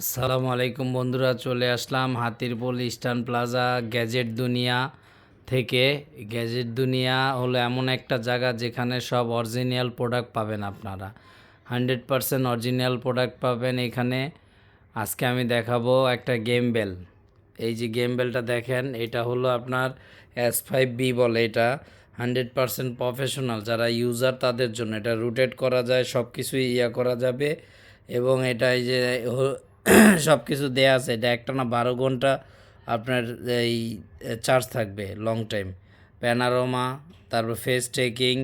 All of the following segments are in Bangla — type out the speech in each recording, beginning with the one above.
আসসালামু আলাইকুম বন্ধুরা, চলে আসলাম Hatirpul eastern plaza gadget Duniya থেকে। গ্যাজেট দুনিয়া হলো এমন একটা জায়গা যেখানে সব অরিজিনাল প্রোডাক্ট পাবেন আপনারা। হান্ড্রেড পারসেন্ট অরিজিনাল প্রোডাক্ট পাবেন এখানে। আজকে আমি দেখাবো একটা গেম বেল। এই যে গেম বেলটা দেখেন, এটা হলো আপনার এস ফাইভ বি বলে এটা। হান্ড্রেড পারসেন্ট প্রফেশনাল, যারা ইউজার তাদের জন্য। এটা রুটেট করা যায় সব কিছুই ইয়া করা যাবে। এবং এটা এই যে সব কিছু দেয়া আছে, এটা একটা না বারো ঘণ্টা আপনার এই চার্জ থাকবে লং টাইম প্যানারোমা তারপর ফেস টেকিং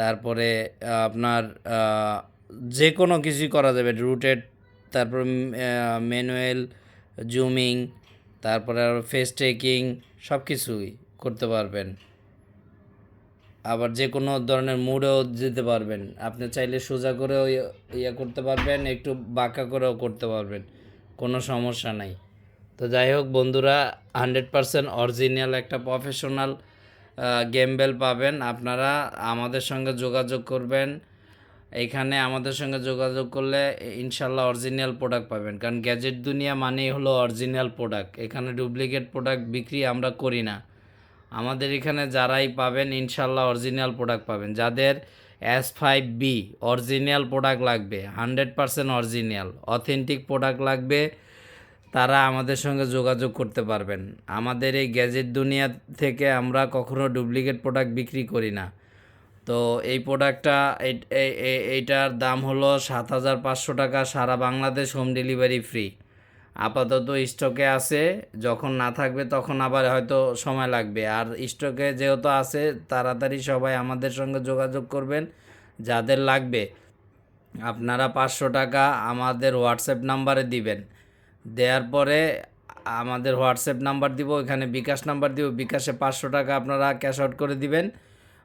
তারপরে আপনার যে কোনো কিছুই করা যাবে রুটেড তারপর ম্যানুয়াল জুমিং তারপরে ফেস টেকিং সব কিছুই করতে পারবেন। আবার যে কোনো ধরনের মুডেও যেতে পারবেন। আপনি চাইলে সোজা করেও ইয়ে- ইয়ে করতে পারবেন, একটু বাঁকা করেও করতে পারবেন। কোনো সমস্যা নাই। তো যাই হোক বন্ধুরা, হান্ড্রেড পারসেন্ট অরিজিনাল একটা প্রফেশনাল গেম বেল পাবেন। আপনারা আমাদের সঙ্গে যোগাযোগ করবেন। এখানে আমাদের সঙ্গে যোগাযোগ করলে ইনশাল্লাহ অরিজিনাল প্রোডাক্ট পাবেন। কারণ গ্যাজেট দুনিয়া মানেই হলো অরিজিনাল প্রোডাক্ট। এখানে ডুপ্লিকেট প্রোডাক্ট বিক্রি আমরা করি না। আমাদের এখানে যারাই পাবেন, ইনশাল্লাহ অরিজিনাল প্রোডাক্ট পাবেন। যাদের S five B original product লাগবে hundred percent original authentic product লাগবে, তারা আমাদের সঙ্গে যোগাযোগ করতে পারবেন। আমাদের এই গ্যাজেট দুনিয়া থেকে আমরা কখনো ডুপ্লিকেট প্রোডাক্ট বিক্রি করি না। তো এই প্রোডাক্টটা এই- এই- এই- এইটার দাম হলো সাত হাজার পাঁচশো টাকা, সারা বাংলাদেশ হোম ডেলিভারি ফ্রি আপাতত স্টকে আছে, যখন না থাকবে তখন আবার হয়তো সময় লাগবে। আর স্টকে যেহেতু আছে, তাড়াতাড়ি সবাই আমাদের সঙ্গে যোগাযোগ করবেন, যাদের লাগবে। আপনারা পাঁচশো টাকা আমাদের হোয়াটসঅ্যাপ নাম্বারে দিবেন। দেওয়ার পরে আমাদের হোয়াটসঅ্যাপ নাম্বার দিব এখানে বিকাশ নাম্বার দিব। বিকাশে পাঁচশো টাকা আপনারা ক্যাশ আউট করে দিবেন।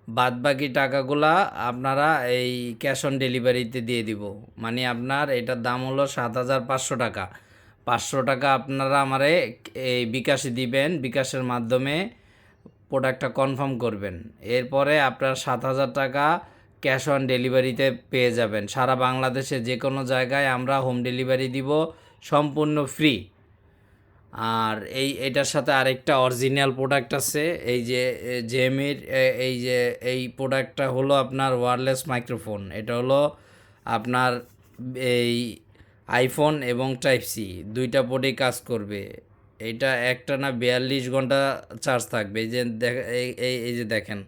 বাদ বাকি টাকাগুলা আপনারা এই ক্যাশ অন ডেলিভারিতে দিয়ে দিব। মানে আপনার এটার দাম হলো সাত হাজার পাঁচশো টাকা। পাঁচশো টাকা আপনারা আমারে এই বিকাশে দিবেন, বিকাশের মাধ্যমে প্রোডাক্টটা কনফার্ম করবেন। এরপরে আপনার সাত হাজার টাকা ক্যাশ অন ডেলিভারিতে পেয়ে যাবেন। সারা বাংলাদেশে যে কোনো জায়গায় আমরা হোম ডেলিভারি দিব সম্পূর্ণ ফ্রি আর এই, এটার সাথে আরেকটা অরিজিনাল প্রোডাক্ট আছে, এই যে জেমির এই যে, এই প্রোডাক্টটা হলো আপনার ওয়্যারলেস মাইক্রোফোন এটা হলো আপনার এই আইফোন এবং টাইপ সি, দুইটা পোর্টেই কাজ করবে। এটা একটা না বিয়াল্লিশ ঘণ্টা চার্জ থাকবে। এই যে এই এই যে দেখেন।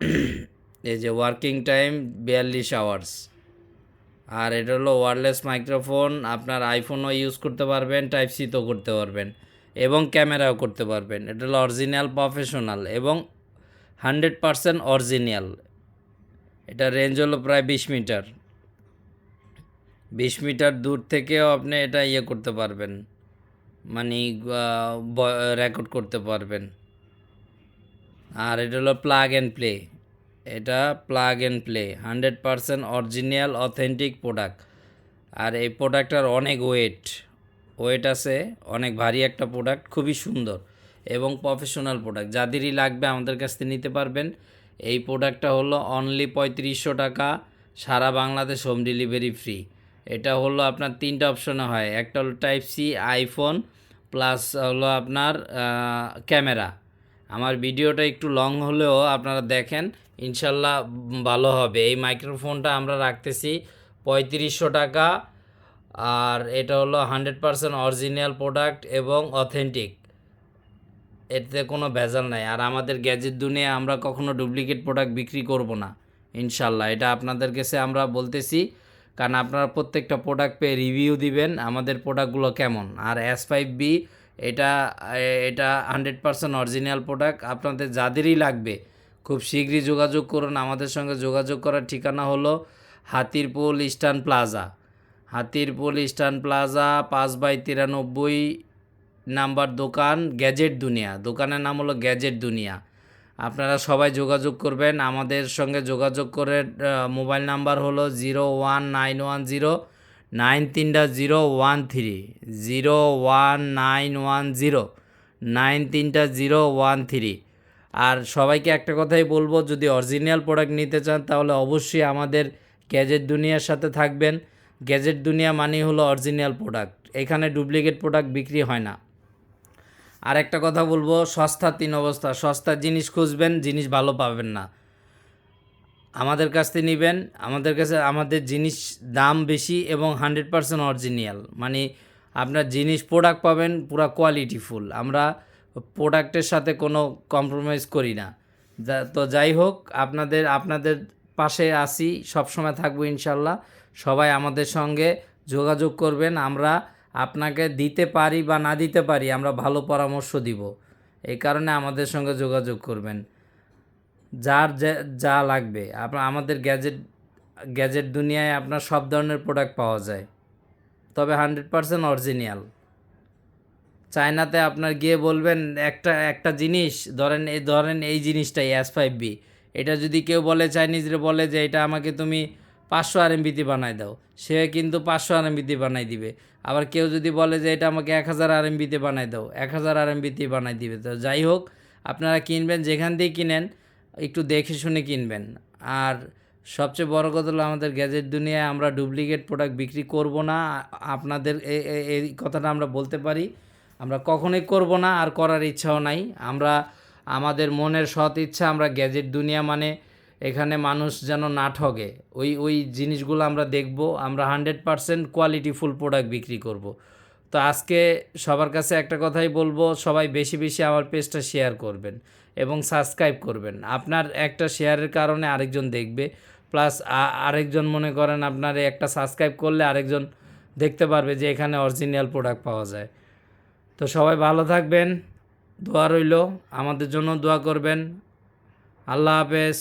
এই যে ওয়ার্কিং টাইম বিয়াল্লিশ আওয়ার্স আর এটা হলো ওয়ারলেস মাইক্রোফোন আপনার আইফোনও ইউজ করতে পারবেন, টাইপ সি তো করতে পারবেন এবং ক্যামেরাও করতে পারবেন। এটা হলো অরিজিনাল প্রফেশনাল এবং হান্ড্রেড পারসেন্ট অরিজিনাল এটা রেঞ্জ হলো প্রায় বিশ মিটার। বিশ মিটার দূর থেকেও আপনি এটা ইয়ে করতে পারবেন। মানে রেকর্ড করতে পারবেন। আর এটা হলো প্লাগ অ্যান্ড প্লে এটা plug and play hundred percent original authentic product আর এই প্রোডাক্টটার অনেক ওয়েট ওয়েট আছে, অনেক ভারী একটা প্রোডাক্ট খুবই সুন্দর এবং প্রফেশনাল প্রোডাক্ট যাদেরই লাগবে আমাদের কাছ থেকে নিতে পারবেন। এই প্রোডাক্টটা হলো অনলি পঁয়ত্রিশশো টাকা, সারা বাংলাদেশ হোম ডেলিভারি ফ্রি এটা হলো আপনার তিনটা অপশনে হয়। একটা হলো টাইপ সি আইফোন প্লাস হলো আপনার ক্যামেরা আমার ভিডিওটা একটু লং হলেও আপনারা দেখেন, ইনশাল্লাহ ভালো হবে। এই মাইক্রোফোনটা আমরা রাখতেছি পঁয়ত্রিশশো টাকা আর এটা হলো হান্ড্রেড পারসেন্ট অরিজিনাল প্রোডাক্ট এবং অথেন্টিক এতে কোনো ভেজাল নাই। আর আমাদের গ্যাজেট দুনিয়া আমরা কখনো ডুপ্লিকেট প্রোডাক্ট বিক্রি করব না, ইনশাল্লাহ। এটা আপনাদের কাছে আমরা বলতেছি কারণ আপনারা প্রত্যেকটা প্রোডাক্ট পেয়ে রিভিউ দিবেন, আমাদের প্রোডাক্টগুলো কেমন। আর এস ফাইভ বি এটা এটা হান্ড্রেড পারসেন্ট অরিজিনাল প্রোডাক্ট আপনাদের যাদেরই লাগবে, খুব শীঘ্রই যোগাযোগ করুন। আমাদের সঙ্গে যোগাযোগ করার ঠিকানা হলো Hatirpul eastern plaza Hatirpul eastern plaza পাঁচ বাই তিরানব্বই নাম্বার দোকান গ্যাজেট দুনিয়া দোকানের নাম হলো গ্যাজেট দুনিয়া আপনারা সবাই যোগাযোগ করবেন। আমাদের সঙ্গে যোগাযোগ করে মোবাইল নাম্বার হলো zero one nine one zero, nine তিনটা zero one three, zero one nine one zero, nine তিনটা জিরো ওয়ান থ্রি। আর সবাইকে একটা কথাই বলব, যদি অরিজিনাল প্রোডাক্ট নিতে চান তাহলে অবশ্যই আমাদের গ্যাজেট দুনিয়ার সাথে থাকবেন। গ্যাজেট দুনিয়া মানে হলো অরিজিনাল প্রোডাক্ট। এখানে ডুপ্লিকেট প্রোডাক্ট বিক্রি হয় না। আর একটা কথা বলব, সস্তা তিন অবস্থা। সস্তার জিনিস খুঁজবেন, জিনিস ভালো পাবেন না। আমাদের কাছ থেকে নেবেন, আমাদের কাছে, আমাদের জিনিস দাম বেশি এবং হান্ড্রেড পারসেন্ট অরিজিনাল। মানে আপনার জিনিস প্রোডাক্ট পাবেন, পুরো কোয়ালিটিফুল আমরা প্রোডাক্টের সাথে কোনো কম্প্রোমাইজ করি না। তো যাই হোক, আপনাদের আপনাদের পাশে আসি সবসময় থাকব ইনশাল্লাহ। সবাই আমাদের সঙ্গে যোগাযোগ করবেন। আমরা আপনাকে দিতে পারি বা না দিতে পারি আমরা ভালো পরামর্শ দিব। এই কারণে আমাদের সঙ্গে যোগাযোগ করবেন। যার যে- যা লাগবে। আপনার আমাদের গ্যাজেট গ্যাজেট দুনিয়ায় আপনার সব ধরনের প্রোডাক্ট পাওয়া যায়। তবে হান্ড্রেড পারসেন্ট অরিজিনাল। চায়নাতে আপনার গিয়ে বলবেন, একটা একটা জিনিস, ধরেন এই ধরেন এই জিনিসটাই এস ফাইভ বি এটা যদি কেউ বলে, চাইনিজরে বলে যে, এটা আমাকে তুমি পাঁচশো আর এমবিতে বানাই দাও। সে কিন্তু পাঁচশো আর এমবিতে বানাই দিবে। আবার কেউ যদি বলে যে এটা আমাকে এক হাজার আর এমবিতে বানাই দাও, এক হাজার আর এমবিতে বানাই দিবে। তো যাই হোক, আপনারা কিনবেন, যেখান দিয়ে কিনেন, একটু দেখে শুনে কিনবেন। আর সবচেয়ে বড় কথা হলো আমাদের গ্যাজেট দুনিয়ায় আমরা ডুপ্লিকেট প্রোডাক্ট বিক্রি করব না। আপনাদের এই কথাটা আমরা বলতে পারি। আমরা কখনোই করব না, আর করার ইচ্ছাও নাই। আমরা, আমাদের মনের সৎ ইচ্ছা আমরা গ্যাজেট দুনিয়া মানে এখানে মানুষ যেন না ঠগে। ওই ওই জিনিসগুলো আমরা দেখব, আমরা হান্ড্রেড পারসেন্ট কোয়ালিটিফুল প্রোডাক্ট বিক্রি করব। তো আজকে সবার কাছে একটা কথাই বলব, সবাই বেশি বেশি আমার পেজটা শেয়ার করবেন এবং সাবস্ক্রাইব করবেন। আপনার একটা শেয়ারের কারণে আরেকজন দেখবে প্লাস আরেকজন মনে করেন আপনার একটা সাবস্ক্রাইব করলে আরেকজন দেখতে পারবে যে এখানে অরিজিনাল প্রোডাক্ট পাওয়া যায়। তো সবাই ভালো থাকবেন, দোয়া রইল, আমাদের জন্য দোয়া করবেন। আল্লাহ হাফেজ।